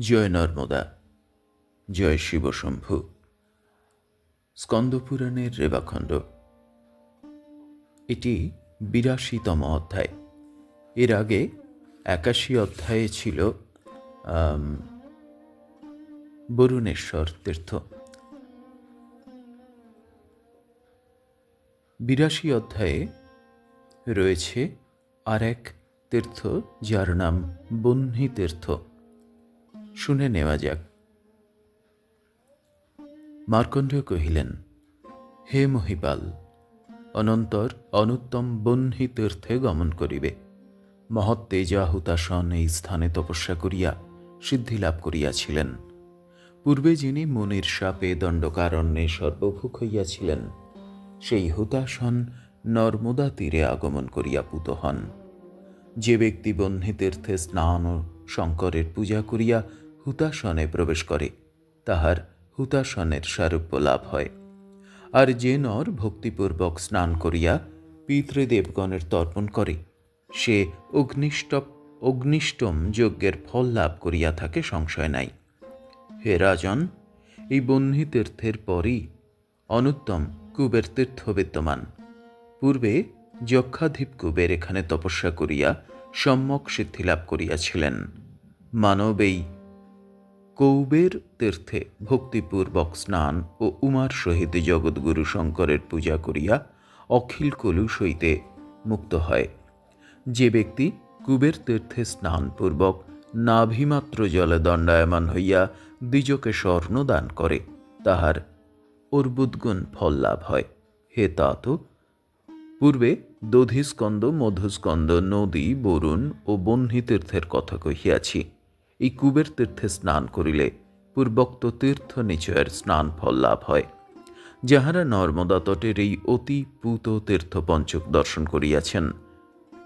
জয় নর্মদা, জয় শিবশম্ভু স্কন্দপুরাণের রেবাখণ্ড। এটি বিরাশিতম অধ্যায়। এর আগে একাশি অধ্যায়ে ছিল বরুণেশ্বর তীর্থ। বিরাশি অধ্যায়ে রয়েছে আর এক তীর্থ, যার নাম বহ্নি তীর্থ। শুনে নেওয়া যাক। মার্কণ্ডেয় কহিলেন, হে মহিপাল, অনন্তর অনুত্তম বহ্নি তীর্থে গমন করিবে। মহৎ তেজা হুতাসন এই স্থানে তপস্যা করিয়া সিদ্ধি লাভ করিয়াছিলেন। পূর্বে যিনি মুনির সাপে দণ্ডকারণ্যে সর্বভুক হইয়াছিলেন, সেই হুতাসন নর্মদা তীরে আগমন করিয়া পুত হন। যে ব্যক্তি বহ্নি তীর্থে স্নান ও শঙ্করের পূজা করিয়া হুতাসনে প্রবেশ করে। তাহার হুতাসনের সারূপ্য লাভ হয়। আর যে নর ভক্তিপূর্বক স্নান করিয়া পিতৃদেবগণের তর্পণ করে, সে অগ্নিষ্টপ অগ্নিষ্টম যজ্ঞের ফল লাভ করিয়া থাকে, সংশয় নাই। হে রাজন, এই বহ্নি তীর্থের পরই অনুত্তম কুবের তীর্থ বিদ্যমান। পূর্বে যক্ষাধিপ কুবের এখানে তপস্যা করিয়া সম্যক সিদ্ধি লাভ করিয়াছিলেন। মানব এই কৌবের তীর্থে ভক্তিপূর্বক স্নান ও উমার সহিত জগৎগুরু শঙ্করের পূজা করিয়া অখিল কলুষ হইতে মুক্ত হয়। যে ব্যক্তি কুবের তীর্থে স্নানপূর্বক নাভিমাত্র জলে দণ্ডায়মান হইয়া দ্বিজকে স্বর্ণ দান করে, তাহার অর্বুদ্গুণ ফল লাভ হয়। হে তাত, পূর্বে দধিস্কন্দ মধুস্কন্দ নদী, বরুণ ও বহ্নি তীর্থের কথা কহিয়াছি। এই কুবের তীর্থে স্নান করিলে পূর্বোক্ত তীর্থ নিচয়ের স্নান ফল লাভ হয়। যাহারা নর্মদা তটের এই অতি পূত তীর্থ পঞ্চক দর্শন করিয়াছেন,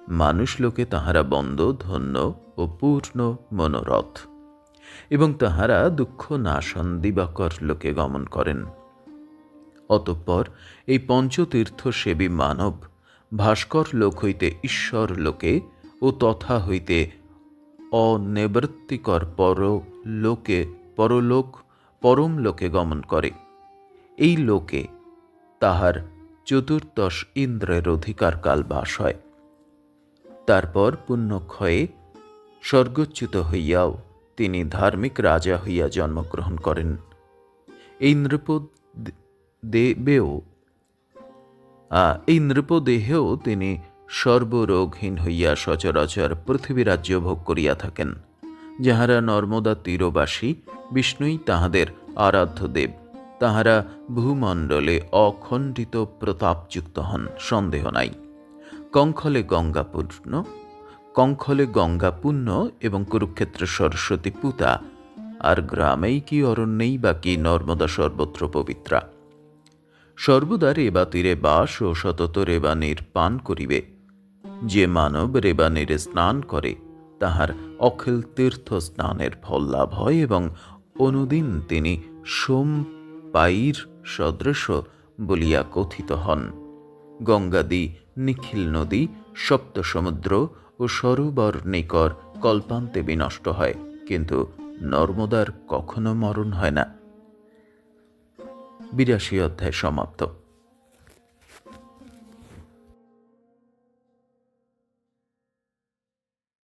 মানুষ লোকে তাহারা বন্ধ, ধন্য ও পূর্ণ মনোরথ এবং তাহারা দুঃখ নাশন দিবাকর লোকে গমন করেন। অতঃপর এই পঞ্চতীর্থ সেবী মানব ভাস্কর লোক হইতে ঈশ্বর লোকে ও তথা হইতে অনিবৃত্তিকর পর লোকে পরলোক পরম লোকে গমন করে। এই লোকে তাহার চতুর্দশ ইন্দ্রের অধিকার কাল বাস হয়। তারপর পুণ্যক্ষয়ে স্বর্গচ্যুত হইয়াও তিনি ধার্মিক রাজা হইয়া জন্মগ্রহণ করেন। এই নৃপ দেবেও এই নৃপদেহেও তিনি সর্বরোগহীন হইয়া সচরাচর পৃথিবী রাজ্য ভোগ করিয়া থাকেন, যাহারা নর্মদা তীরবাসী, বিষ্ণুই তাহাদের আরাধ্য দেব। তাহারা ভূমণ্ডলে অখণ্ডিত প্রতাপযুক্ত হন, সন্দেহ নাই। কঙ্খলে গঙ্গাপূর্ণ কঙ্খলে গঙ্গাপূর্ণ এবং কুরুক্ষেত্র সরস্বতী পুতা, আর গ্রামেই কি অরণ্যেই বা কি নর্মদা সর্বত্র পবিত্রা। সর্বদা রেবা তীরে বাস ও সতত রেবানির পান করিবে। যে মানব রেবানিরে স্নান করে, তাহার অখিল তীর্থ স্নানের ফল লাভ হয় এবং অনুদিন তিনি সোম পাইর সদৃশ বলিয়া কথিত হন। গঙ্গাদি নিখিল নদী সপ্ত সমুদ্র ও সরোবর নিকর কল্পান্তে বিনষ্ট হয়, কিন্তু নর্মদার কখনো মরণ হয় না। বিরাশি অধ্যায় সমাপ্ত।